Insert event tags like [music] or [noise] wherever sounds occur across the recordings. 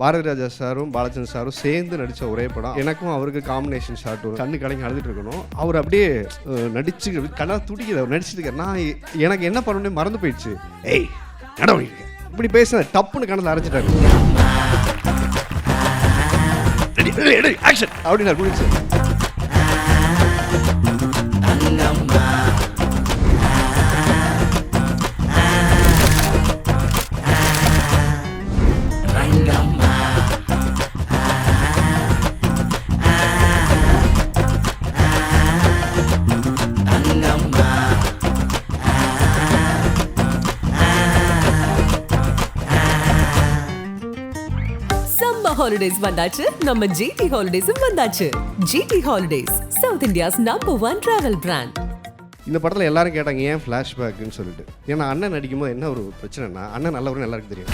பாரதி ராஜா சாரும் பாலச்சந்திரன் சாரும் சேர்ந்து நடித்த ஒரே படம். எனக்கும் அவருக்கு காம்பினேஷன் ஷாட் வரும் கண்ணு கலங்கி அழுதுட்டு இருக்கணும். அவர் அப்படியே நடிச்சு கண்ணா துடிக்குது அவர் நடிச்சிட்டு இருக்காரு. நான் எனக்கு என்ன பண்ணணும்னே மறந்து போயிடுச்சு. ஏய் நடவடிக்கை இப்படி பேச டப்புன்னு கணத்தில் அரைச்சிட்டாரு. அப்படி அப்படின்னு குடிச்சு சம்மர் ஹாலிடேஸ் வந்தாச்சு. நம்ம ஜிடி ஹாலிடேஸும் வந்தாச்சு. GT holidays south India's number one travel brand இந்த படத்தில் எல்லாரும் கேட்டாங்க ஏன் ஃப்ளாஷ்பேக்குன்னு சொல்லிட்டு. ஏன்னா அண்ணன் நடிக்கும்போது என்ன ஒரு பிரச்சனைனா அண்ணன் நல்லவருன்னு எல்லாருக்கும் தெரியும்.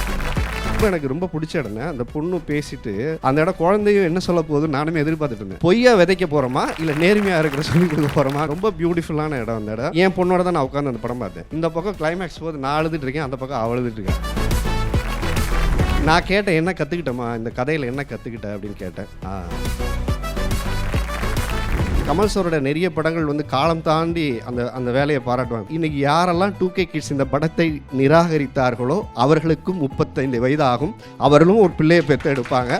இப்போ எனக்கு ரொம்ப பிடிச்ச இடம்னா அந்த பொண்ணு பேசிட்டு அந்த இடம் குழந்தையும் என்ன சொல்ல போகுது நானுமே எதிர்பார்த்துட்டு இருந்தேன். பொய்யா விதைக்க போகிறோமா இல்லை நேர்மையாக இருக்கிற சொல்லி கொடுக்க போகிறோமா ரொம்ப பியூட்டிஃபுல்லான இடம் அந்த இடம். என் பொண்ணோட தான் நான் உட்காந்து அந்த படம் பார்த்தேன். இந்த பக்கம் கிளைமேக்ஸ் போது நான் அழுதுட்டு இருக்கேன் அந்த பக்கம் அவள் அழுதுட்டு இருக்கேன் நான் கேட்டேன் என்ன கற்றுக்கிட்டேம்மா இந்த கதையில் என்ன கற்றுக்கிட்ட அப்படின்னு கேட்டேன். ஆ. கமல் சாரோட நிறைய படங்கள் வந்து காலம் தாண்டி அந்த அந்த வேலையை பாராட்டுவாங்க. இன்னைக்கு யாரெல்லாம் டூ கே கிட்ஸ் இந்த படத்தை நிராகரித்தார்களோ அவர்களுக்கும் முப்பத்தைந்து வயதாகும். அவர்களும் ஒரு பிள்ளையை பெற்று எடுப்பாங்க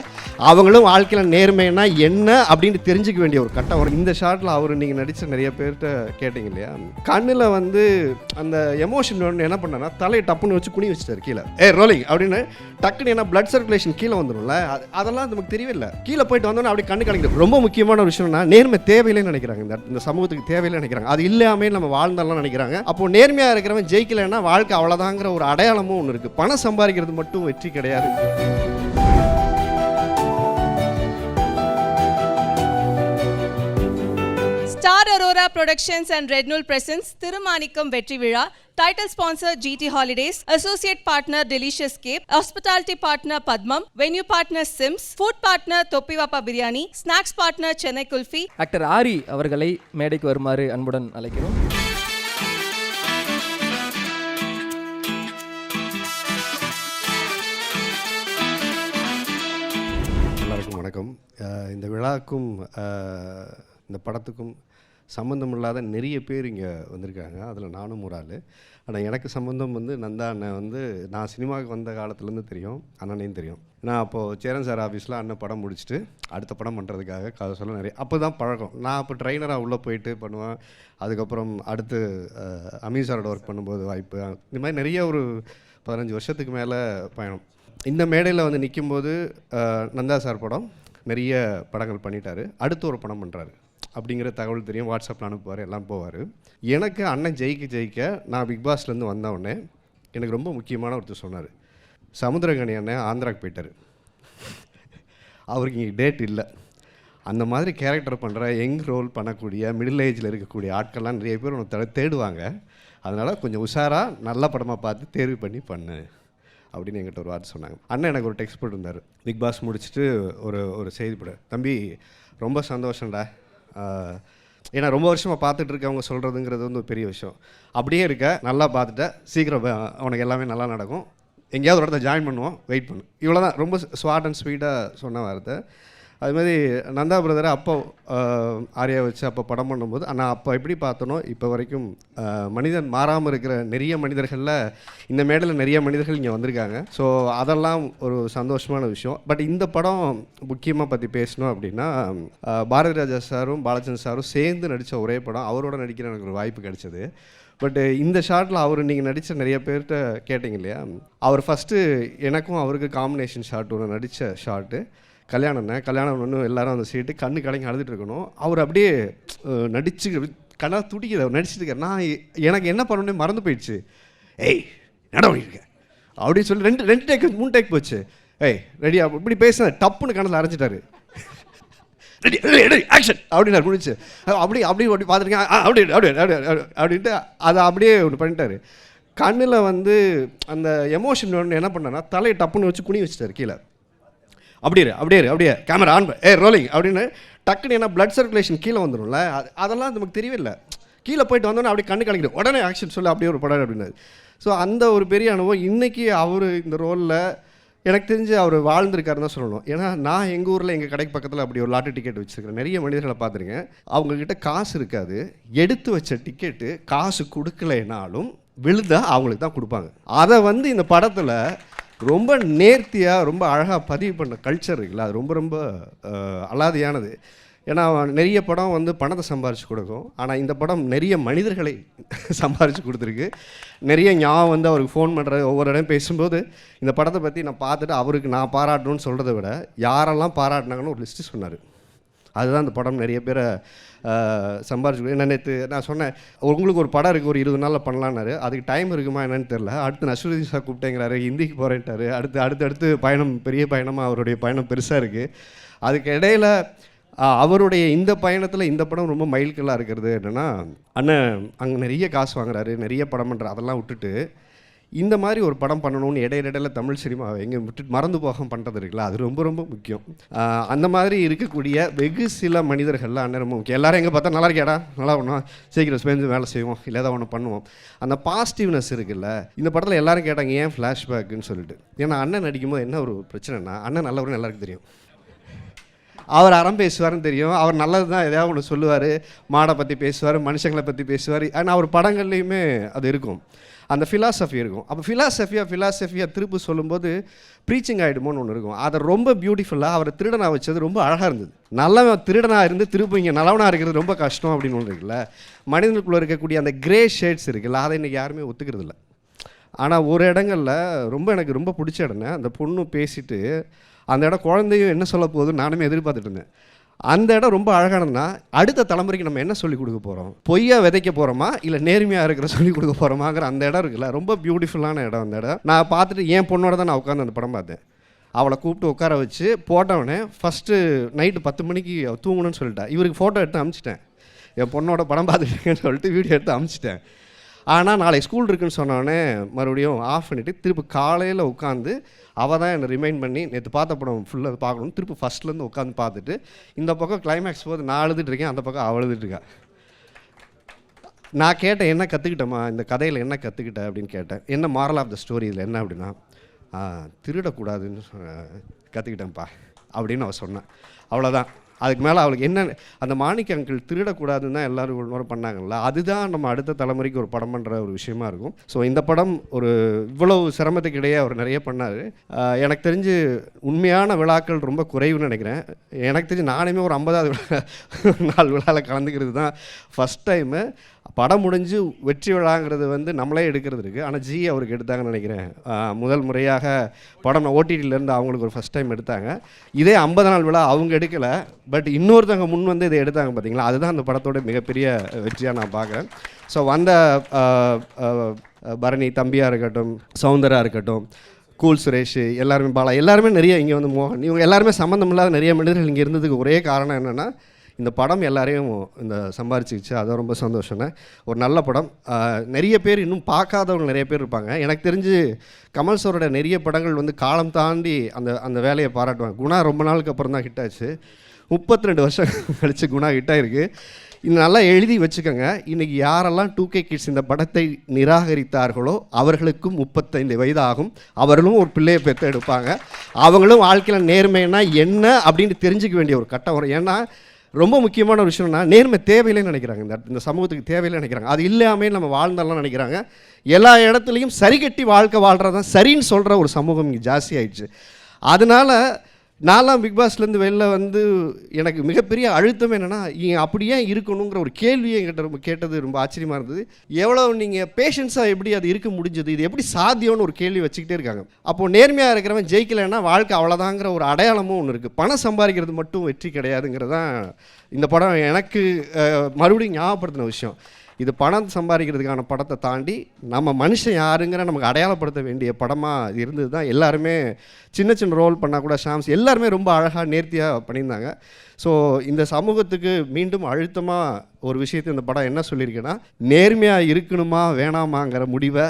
அவங்களும் வாழ்க்கையில் நேர்மைன்னா என்ன அப்படின்னு தெரிஞ்சுக்க வேண்டிய ஒரு கட்டம். வரும் இந்த ஷாட்டில் அவர் நீங்கள் நடித்த நிறைய பேர்கிட்ட கேட்டிங்க இல்லையா? கண்ணில் வந்து அந்த எமோஷன் ஒன்று என்ன பண்ணனா தலையை டப்புன்னு வச்சு குனி வச்சுட்டாரு கீழே. ஏ ரோலிங் அப்படின்னு டக்குன்னு ஏன்னா பிளட் சர்க்குலேஷன் கீழே வந்துடும்ல அதெல்லாம் நமக்கு தெரியவில்லை கீழே போயிட்டு வந்தோன்னே அப்படி கண்ணு கலங்கிடும் ரொம்ப முக்கியமான ஒரு விஷயம்னா நேர்மை தேவை தேவையில்லைன்னு நினைக்கிறாங்க. இந்த இந்த சமூகத்துக்கு தேவையில்லை நினைக்கிறாங்க. அது இல்லாமே நம்ம வாழ்ந்தாலாம் நினைக்கிறாங்க. அப்போ நேர்மையாக இருக்கிறவன் ஜெயிக்கலைன்னா வாழ்க்கை அவ்வளோதாங்கிற ஒரு அடையாளமும் ஒன்று இருக்குது பணம் சம்பாதிக்கிறது மட்டும் வெற்றி கிடையாது. ஸ்டார் அரோரா ப்ரொடக்ஷன்ஸ் அண்ட் ரெட்னூல் பிரசன்ஸ் திருமாணிக்கம் வெற்றி விழா. Title sponsor GT holidays associate partner delicious cafe hospitality partner Padmam venue partner Sims food partner Thoppivappa biryani snacks partner Chennai kulfi actor Aari அவர்களை மேடைக்கு வருமாறு அன்புடன் அழைக்கிறோம். எல்லாருக்கும் வணக்கம். இந்த விழாக்கும் இந்த படத்துக்கும் சம்மந்தம் இல்லாத நிறைய பேர் இங்கே வந்திருக்காங்க. அதில் நானும் ஒரு ஆள். ஆனால் எனக்கு சம்மந்தம் வந்து நந்தா அண்ணன் வந்து நான் சினிமாவுக்கு வந்த காலத்துலேருந்து தெரியும் அண்ணனையும் தெரியும். நான் அப்போது சேரன் சார் ஆஃபீஸில் அண்ணன் படம் முடிச்சுட்டு அடுத்த படம் பண்ணுறதுக்காக கதை சொல்ல நிறைய அப்போ தான் பழக்கம். நான் அப்போ ட்ரைனராக உள்ளே போயிட்டு பண்ணுவேன். அதுக்கப்புறம் அடுத்து அஹ், அமீர் சாரோட ஒர்க் பண்ணும்போது வாய்ப்பு. இந்த மாதிரி நிறைய ஒரு பதினஞ்சு வருஷத்துக்கு மேலே பயணம். இந்த மேடையில் வந்து நிற்கும்போது நந்தா சார் படம் நிறைய படங்கள் பண்ணிட்டார். அடுத்து ஒரு படம் பண்ணுறாரு. அப்படிங்கிற தகவல் தெரியும். வாட்ஸ்அப்பில் அனுப்புவார் எல்லாம் போவார். எனக்கு அண்ணன் ஜெயிக்க ஜெயிக்க நான் பிக் பாஸ்லேருந்து வந்தவுடனே எனக்கு ரொம்ப முக்கியமான ஒருத்தர் சொன்னார். சமுத்திரகணி அண்ணன் ஆந்திராக்கு போயிட்டார். அவருக்கு இங்கே டேட் இல்லை. அந்த மாதிரி கேரக்டர் பண்ணுற யங் ரோல் பண்ணக்கூடிய மிடில் ஏஜில் இருக்கக்கூடிய ஆட்கள்லாம் நிறைய பேர் உனக்கு தேடுவாங்க. அதனால் கொஞ்சம் உஷாராக நல்ல படமாக பார்த்து தேர்வு பண்ணி பண்ணு அப்படின்னு என்கிட்ட ஒரு வார்த்தை சொன்னாங்க. அண்ணன் எனக்கு ஒரு டெக்ஸ்ட் போட்டிருந்தார். பிக் பாஸ் முடிச்சுட்டு ஒரு ஒரு செய்தி போட தம்பி ரொம்ப சந்தோஷம்டா. ஏன்னா ரொம்ப வருஷமாக பார்த்துட்டு இருக்கவங்க சொல்கிறதுங்கிறது வந்து ஒரு பெரிய விஷயம். அப்படியே இருக்க நல்லா பார்த்துட்ட சீக்கிரம் அவனுக்கு உனக்கு எல்லாமே நல்லா நடக்கும். எங்கேயாவது ஒரு இடத்த ஜாயின் பண்ணுவோம் வெயிட் பண்ணு. இவ்வளோ தான் ரொம்ப ஸ்வாட் அண்ட் ஸ்வீட்டாக சொன்ன வார்த்தை. அது மாதிரி நந்தா பிரதரை அப்போ ஆர்யா வச்சு அப்போ படம் பண்ணும்போது நான் அப்போ எப்படி பார்த்தனோ இப்போ வரைக்கும் மனிதன் மாறாமல் இருக்கிற நிறைய மனிதர்களில் இந்த மேடையில் நிறைய மனிதர்கள் இங்கே வந்திருக்காங்க. ஸோ அதெல்லாம் ஒரு சந்தோஷமான விஷயம். பட் இந்த படம் முக்கியமாக பற்றி பேசணும் அப்படின்னா பாரதி ராஜா சாரும் பாலச்சந்திரன் சாரும் சேர்ந்து நடித்த ஒரே படம். அவரோட நடிக்கிற எனக்கு ஒரு வாய்ப்பு கிடைச்சது. பட் இந்த ஷாட்டில் அவர் நீங்கள் நடித்த நிறைய பேர்கிட்ட கேட்டிங்க இல்லையா? அவர் ஃபஸ்ட்டு எனக்கும் அவருக்கு காம்பினேஷன் ஷாட் ஒன்று நடித்த ஷாட்டு கல்யாணம்னா கல்யாணம் ஒன்று எல்லாரும் அந்த சீட்டு கண்ணு கலங்கி அழுதுட்டு இருக்கணும் அவர் அப்படியே நடிச்சு கண்ணா துடிக்குது அவர் நடிச்சிட்டு இருக்காரு. நான் எனக்கு என்ன பண்ணணும்னே மறந்து போயிடுச்சு. ஏய் நடவடிக்கை அப்படின்னு சொல்லி ரெண்டு ரெண்டு டேக் மூணு டேக் போச்சு. ஏய் ரெடியா இப்படி பேச டப்புன்னு கணத்தில் அரைச்சிட்டாரு ரெடி ரெடி ஆக்ஷன் அப்படின்னு குடிச்சு அப்படி அப்படி அப்படி பார்த்துருக்கேன். அப்படி அப்படி அப்படி அப்படி- அப்படின்ட்டு அதை அப்படியே ஒன்று பண்ணிட்டாரு. கண்ணில் வந்து அந்த எமோஷன் ஒன்று என்ன பண்ணனா தலையை டப்புன்னு வச்சு குனி வச்சுட்டாரு கீழே. அப்படியே அப்படியே அப்படியே கேமரா ஆன் ஏ ரோலிங் அப்படின்னு டக்குன்னு ஏன்னா பிளட் சர்க்குலேஷன் கீழே வந்துடும்ல அது அதெல்லாம் நமக்கு தெரியவில்லை கீழே போயிட்டு வந்தோன்னே அப்படியே கண்ணு கலங்கிடும் உடனே ஆக்ஷன் சொல்லு அப்படியே ஒரு படம் அப்படின்னாரு ஸோ அந்த ஒரு பெரிய அனுபவம் இன்றைக்கி அவர் இந்த ரோலில் எனக்கு தெரிஞ்சு அவர் வாழ்ந்திருக்காருன்னு தான் சொல்லணும். ஏன்னா நான் எங்கள் ஊரில் எங்கள் கடைக்கு பக்கத்தில் அப்படி ஒரு லாட்டரி டிக்கெட் வச்சுருக்கேன் நிறைய மனிதர்களை பார்த்துருக்கேன். அவங்கக்கிட்ட காசு இருக்காது. எடுத்து வச்ச டிக்கெட்டு காசு கொடுக்கலைனாலும் விழுந்தா அவங்களுக்கு தான் கொடுப்பாங்க. அதை வந்து இந்த படத்தில் ரொம்ப நேர்த்தியாக ரொம்ப அழகாக பதிவு பண்ண கல்ச்சர் இருக்குல்ல அது ரொம்ப ரொம்ப அலாதியானது. ஏன்னா நிறைய படம் வந்து பணத்தை சம்பாரித்து கொடுக்கும். ஆனால் இந்த படம் நிறைய மனிதர்களை [laughs] சம்பாரித்து கொடுத்துருக்கு. நிறைய ஞாபகம் வந்து அவருக்கு ஃபோன் பண்ணுற ஒவ்வொரு இடம் பேசும்போது இந்த படத்தை பற்றி நான் பார்த்துட்டு அவருக்கு நான் பாராட்டணும்னு சொல்கிறத விட யாரெல்லாம் பாராட்டினாங்கன்னு ஒரு லிஸ்ட்டு சொன்னார். அதுதான் இந்த படம் நிறைய பேரை சம்பாரிச்சு என்ன நேற்று நான் சொன்னேன் உங்களுக்கு ஒரு படம் இருக்குது ஒரு இருபது நாளில் பண்ணலான்னாரு அதுக்கு டைம் இருக்குமா என்னன்னு தெரில அடுத்து நஸ்ருதீன் சார் கூப்பிட்டேங்கிறாரு ஹிந்திக்கு போகிறேன்ட்டாரு அடுத்து அடுத்து அடுத்து பயணம் பெரிய பயணமாக அவருடைய பயணம் பெருசாக இருக்குது அதுக்கு இடையில் அவருடைய இந்த பயணத்தில் இந்த படம் ரொம்ப மைல்கல்லாக இருக்கிறது என்னென்னா அண்ணன் அங்கே நிறைய காசு வாங்குறாரு நிறைய படம் பண்ணுற அதெல்லாம் விட்டுட்டு இந்த மாதிரி ஒரு படம் பண்ணணும்னு இடையில தமிழ் சினிமா எங்கே விட்டு மறந்து போக பண்ணுறது இருக்குல்ல? அது ரொம்ப ரொம்ப முக்கியம். அந்த மாதிரி இருக்கக்கூடிய வெகு சில மனிதர்கள்லாம் அண்ணன் ரொம்ப முக்கியம். எல்லாரும் எங்கே பார்த்தா நல்லா இருக்கேடா நல்லா பண்ணுவோம் சீக்கிரம் சேர்ந்து வேலை செய்வோம். இல்லை ஏதாவது ஒன்று பண்ணுவோம். அந்த பாசிட்டிவ்னஸ் இருக்குல்ல இந்த படத்தில் எல்லாரும் கேட்டாங்க ஏன் ஃப்ளாஷ்பேக்குன்னு சொல்லிட்டு? ஏன்னா அண்ணன் நடிக்கும்போது என்ன ஒரு பிரச்சனைனா அண்ணன் நல்லவருன்னு எல்லாருக்கும் தெரியும். அவர் அறம் பேசுவார்னு தெரியும். அவர் நல்லது தான் எதாவது ஒன்று சொல்லுவார். மாடை பற்றி பேசுவார் மனுஷங்களை பற்றி பேசுவார். ஆனால் அவர் படங்கள்லேயுமே அது இருக்கும். அந்த ஃபிலாசபி இருக்கும். அப்போ ஃபிலாசபியாக ஃபிலாசபியாக திருப்பி சொல்லும்போது ப்ரீச்சிங் ஆகிடுமோன்னு ஒன்று இருக்கும். அதை ரொம்ப பியூட்டிஃபுல்லாக அவரை திருடனாக வச்சது ரொம்ப அழகாக இருந்தது. நல்லவன் திருடனாக இருந்து திருப்பி இங்கே நல்லவனாக இருக்கிறது ரொம்ப கஷ்டம் அப்படின்னு ஒன்று இருக்குல்ல. மனிதனுக்குள்ளே இருக்கக்கூடிய அந்த கிரே ஷேட்ஸ் இருக்குல்ல அதை இன்றைக்கி யாருமே ஒத்துக்கிறது இல்லை. ஆனால் ஒரு இடங்களில் ரொம்ப எனக்கு ரொம்ப பிடிச்ச இடம் அந்த பொண்ணு பேசிட்டு அந்த இடம் குழந்தையும் என்ன சொல்ல போகுதுன்னு நானுமே எதிர்பார்த்துட்டு இருந்தேன். அந்த இடம் ரொம்ப அழகானதுன்னா அடுத்த தலைமுறைக்கு நம்ம என்ன சொல்லிக் கொடுக்க போகிறோம் பொய்யா விதைக்க போகிறோமா இல்லை நேர்மையாக இருக்கிற சொல்லிக் கொடுக்க போகிறோமாங்கிற அந்த இடம் இருக்குல்ல ரொம்ப பியூட்டிஃபுல்லான இடம் அந்த இடம். நான் பார்த்துட்டு என் பொண்ணோட தான் நான் உட்காந்து அந்த படம் பார்த்தேன். அவளை கூப்பிட்டு உட்கார வச்சு போட்டவனே ஃபஸ்ட்டு நைட்டு பத்து மணிக்கு தூங்கணும்னு சொல்லிட்டா. இவருக்கு ஃபோட்டோ எடுத்து அனுப்பிச்சிட்டேன் என் பொண்ணோட படம் பார்த்துருக்கேன்னு சொல்லிட்டு வீடியோ எடுத்து அனுப்பிச்சிட்டேன் ஆனால் நாளைக்கு ஸ்கூல் இருக்குன்னு சொன்னோடனே மறுபடியும் ஆஃப் பண்ணிவிட்டு திருப்பி காலையில் உட்காந்து அவள் தான் என்னை ரிமைண்ட் பண்ணி நேற்று பார்த்த படம் ஃபுல்லாக பார்க்கணும் திருப்பி ஃபஸ்ட்லேருந்து உட்காந்து பார்த்துட்டு இந்த பக்கம் கிளைமேக்ஸ் போது நான் அழுதுட்டுருக்கேன் அந்த பக்கம் அவள் அழுதுட்டு இருக்கா. நான் கேட்டேன் என்ன கற்றுக்கிட்டேம்மா இந்த கதையில் என்ன கற்றுக்கிட்ட அப்படின்னு கேட்டேன். என்ன மாரல் ஆஃப் த ஸ்டோரி இதில் என்ன? அப்படின்னா திருடக்கூடாதுன்னு கற்றுக்கிட்டேன்ப்பா அப்படின்னு அவள் சொன்னான் அவ்வளோதான் அதுக்கு மேலே அவளுக்கு என்ன அந்த மாணிக்க அங்கிள் திருடக்கூடாதுன்னு தான் எல்லோரும் ஒரு பண்ணாங்கல்ல அதுதான் நம்ம அடுத்த தலைமுறைக்கு ஒரு படம் பண்ணுற ஒரு விஷயமா இருக்கும். ஸோ இந்த படம் ஒரு இவ்வளவு சிரமத்துக்கு இடையே அவர் நிறைய பண்ணார். எனக்கு தெரிஞ்சு உண்மையான விழாக்கள் ரொம்ப குறைவுன்னு நினைக்கிறேன். எனக்கு தெரிஞ்சு நானுமே ஒரு ஐம்பதாவது விழா நாள் விழாவில் கலந்துக்கிறது தான் ஃபஸ்ட் டைமு படம் முடிஞ்சு வெற்றி விழாங்கிறது வந்து நம்மளே எடுக்கிறது இருக்குது ஆனால் ஜி அவருக்கு எடுத்தாங்கன்னு நினைக்கிறேன். முதல் முறையாக படம் ஓடிடியிலேருந்து அவங்களுக்கு ஒரு ஃபஸ்ட் டைம் எடுத்தாங்க. இதே ஐம்பது நாள் விழா அவங்க எடுக்கலை. பட் இன்னொருத்தவங்க முன் வந்து இதை எடுத்தாங்க பார்த்தீங்களா அதுதான் அந்த படத்தோட மிகப்பெரிய வெற்றியாக நான் பார்க்குறேன் ஸோ வந்த பரணி தம்பியாக இருக்கட்டும் சௌந்தரா இருக்கட்டும் கூல் சுரேஷ் எல்லாருமே பாலா எல்லாருமே நிறைய இங்கே வந்து மோகன் இவங்க எல்லாருமே சம்மந்தம் இல்லாத நிறைய மனிதர்கள் இங்கே இருந்ததுக்கு ஒரே காரணம் என்னென்னா இந்த படம் எல்லாரையும் இந்த சம்பாரிச்சிக்கிச்சு. அதை ரொம்ப சந்தோஷம்னே ஒரு நல்ல படம். நிறைய பேர் இன்னும் பார்க்காதவங்க நிறைய பேர் இருப்பாங்க. எனக்கு தெரிஞ்சு கமல் சாரோட நிறைய படங்கள் வந்து காலம் தாண்டி அந்த அந்த வேலையை பாராட்டுவாங்க. குணா ரொம்ப நாளுக்கு அப்புறம் தான் ஹிட் ஆச்சு முப்பத்தி ரெண்டு வருஷம் [laughs] கழிச்சு குணா ஹிட் இது நல்லா எழுதி வச்சுக்கோங்க. இன்றைக்கி யாரெல்லாம் டூ கே கிட்ஸ் இந்த படத்தை நிராகரித்தார்களோ அவர்களுக்கும் முப்பத்தைந்து வயது ஆகும் அவர்களும் ஒரு பிள்ளையை பெற்று எடுப்பாங்க அவங்களும் வாழ்க்கையில் நேர்மைன்னா என்ன அப்படின்னு தெரிஞ்சுக்க வேண்டிய ஒரு கட்டம் வரும். ஏன்னா ரொம்ப முக்கியமான ஒரு விஷயம்னா நேர்மை தேவையில்லைன்னு நினைக்கிறாங்க. இந்த இந்த சமூகத்துக்கு தேவையில்லைன்னு நினைக்கிறாங்க. அது இல்லாமே நம்ம வாழ்ந்தாலாம் நினைக்கிறாங்க. எல்லா இடத்துலையும் சரி கட்டி வாழ்க்கை வாழ்கிறது தான் சரின்னு சொல்கிற ஒரு சமூகம் இங்கே ஜாஸ்தி ஆயிடுச்சு. அதனால் நான்லாம் பிக் பாஸ்லேருந்து வெளில வந்து எனக்கு மிகப்பெரிய அழுத்தம் என்னென்னா இங்கே அப்படியே இருக்கணுங்கிற ஒரு கேள்வியை என்கிட்ட ரொம்ப கேட்டது ரொம்ப ஆச்சரியமாக இருந்தது. எவ்வளோ நீங்கள் பேஷன்ஸாக எப்படி அது இருக்க முடிஞ்சது? இது எப்படி சாத்தியம்னு ஒரு கேள்வி வச்சுக்கிட்டே இருக்காங்க. அப்போது நேர்மையாக இருக்கிறவன் ஜெயிக்கலைன்னா வாழ்க்கை அவ்வளோதாங்கிற ஒரு அடையாளமும் ஒன்று இருக்குது பணம் சம்பாதிக்கிறது மட்டும் வெற்றி கிடையாதுங்கிறது தான் இந்த படம் எனக்கு மறுபடியும் ஞாபகப்படுத்தின விஷயம். இது பணம் சம்பாதிக்கிறதுக்கான படத்தை தாண்டி நம்ம மனுஷன் யாருங்கிற நமக்கு அடையாளப்படுத்த வேண்டிய படமாக இருந்தது தான் எல்லாருமே சின்ன சின்ன ரோல் பண்ணால் கூட ஷாம்ஸ் எல்லாருமே ரொம்ப அழகாக நேர்த்தியாக பண்ணியிருந்தாங்க. ஸோ இந்த சமூகத்துக்கு மீண்டும் அழுத்தமாக ஒரு விஷயத்தை இந்த படம் என்ன சொல்லியிருக்கேன்னா நேர்மையாக இருக்கணுமா வேணாமாங்கிற முடிவை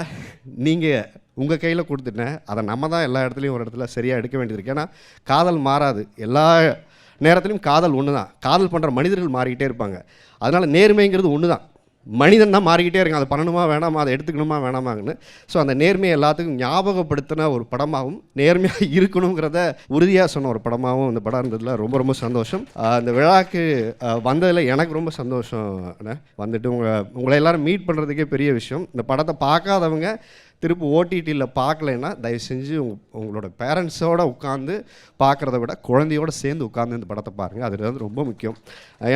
நீங்கள் உங்கள் கையில் கொடுத்துட்டேன். அதை நம்ம தான் எல்லா இடத்துலையும் ஒரு இடத்துல சரியாக எடுக்க வேண்டியது இருக்கு ஏன்னா காதல் மாறாது. எல்லா நேரத்துலையும் காதல் ஒன்று தான் காதல் பண்ணுற மனிதர்கள் மாறிக்கிட்டே இருப்பாங்க. அதனால் நேர்மைங்கிறது ஒன்று தான் மனிதன் தான் மாறிக்கிட்டே இருக்கான். அதை பண்ணணுமா வேணாமா? அதை எடுத்துக்கணுமா வேணாமாங்கன்னு ஸோ அந்த நேர்மையை எல்லாத்துக்கும் ஞாபகப்படுத்தின ஒரு படமாகவும் நேர்மையாக [laughs] இருக்கணுங்கிறத உறுதியாக சொன்ன ஒரு படமாகவும் இந்த படம் இருந்ததில் ரொம்ப ரொம்ப சந்தோஷம். அந்த விழாக்கு வந்ததில் எனக்கு ரொம்ப சந்தோஷம் வந்துட்டு உங்கள் உங்களை எல்லோரும் மீட் பண்ணுறதுக்கே பெரிய விஷயம். இந்த படத்தை பார்க்காதவங்க திருப்பி ஓடிடியில் பார்க்கலைன்னா தயவு செஞ்சு உங்களோட பேரண்ட்ஸோட உட்காந்து பார்க்குறத விட குழந்தையோட சேர்ந்து உட்காந்து இந்த படத்தை பாருங்கள் அது வந்து ரொம்ப முக்கியம்.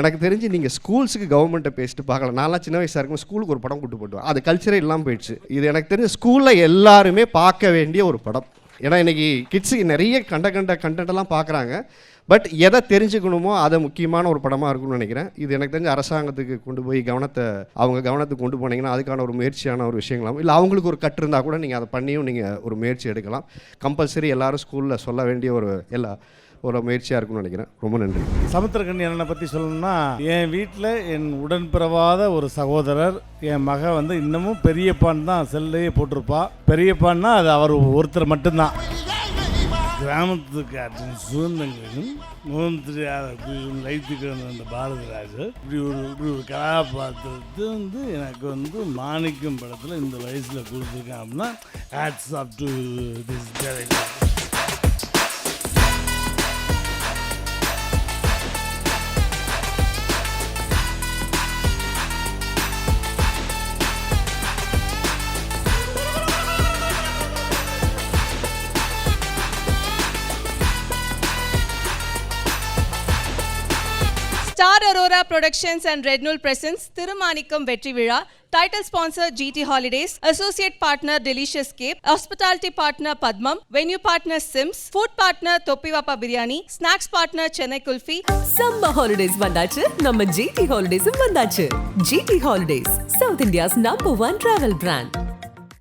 எனக்கு தெரிஞ்சு நீங்கள் ஸ்கூல்ஸுக்கு கவர்மெண்ட்டை பேசிட்டு பார்க்கல. நான்லாம் சின்ன வயசாக இருக்கும் ஸ்கூலுக்கு ஒரு படம் கூட்டு போட்டுவேன் அது கல்ச்சரே இல்லாமல் போயிடுச்சு. இது எனக்கு தெரிஞ்சு ஸ்கூலில் எல்லாருமே பார்க்க வேண்டிய ஒரு படம். ஏன்னா இன்றைக்கி கிட்ஸுக்கு நிறைய கண்ட கண்ட கண்டென்ட்டெல்லாம் பார்க்குறாங்க. பட் எதை தெரிஞ்சுக்கணுமோ அதை முக்கியமான ஒரு படமாக இருக்கும்னு நினைக்கிறேன். இது எனக்கு தெரிஞ்ச அரசாங்கத்துக்கு கொண்டு போய் கவனத்தை அவங்க கவனத்துக்கு கொண்டு போனீங்கன்னா அதுக்கான ஒரு முயற்சியான ஒரு விஷயங்களாம் இல்லை அவங்களுக்கு ஒரு கட்டு இருந்தால் கூட நீங்கள் அதை பண்ணியும் நீங்கள் ஒரு முயற்சி எடுக்கலாம். கம்பல்சரி எல்லாரும் ஸ்கூலில் சொல்ல வேண்டிய ஒரு எல்லா ஒரு முயற்சியாக இருக்கும்னு நினைக்கிறேன். ரொம்ப நன்றி. சமுத்திரக்கண்ணி அண்ணனை பற்றி சொல்லணும்னா என் வீட்டில் என் உடன்பிறவாத ஒரு சகோதரர் என் மக வந்து இன்னமும் பெரியப்பான் தான் செல்லையே போட்டிருப்பா. பெரியப்பான்னா அது அவர் ஒருத்தர் மட்டும்தான். கிராமத்துக்காற்றின் சுதந்திரங்களிலும் முகம் தெரியாத குயிலும் கிடந்த அந்த பாரதிராஜர். இப்படி ஒரு இப்படி ஒரு கதாபாத்திரத்தை வந்து எனக்கு வந்து மாணிக்கம் படத்தில் இந்த வயசில் கொடுத்துருக்கேன் அப்படின்னா hats off to this director star Aurora productions and ரெட்னூல் presents Thirumanickam வெற்றி விழா title sponsor GT holidays associate partner delicious cafe hospitality partner Padmam venue partner Sims food partner Thoppivappa biryani snacks partner Chennai kulfi சம்ம holidays வந்தாச்சு நம்ம GT ஹாலிடேஸும் வந்தாச்சு GT holidays south India's number one travel brand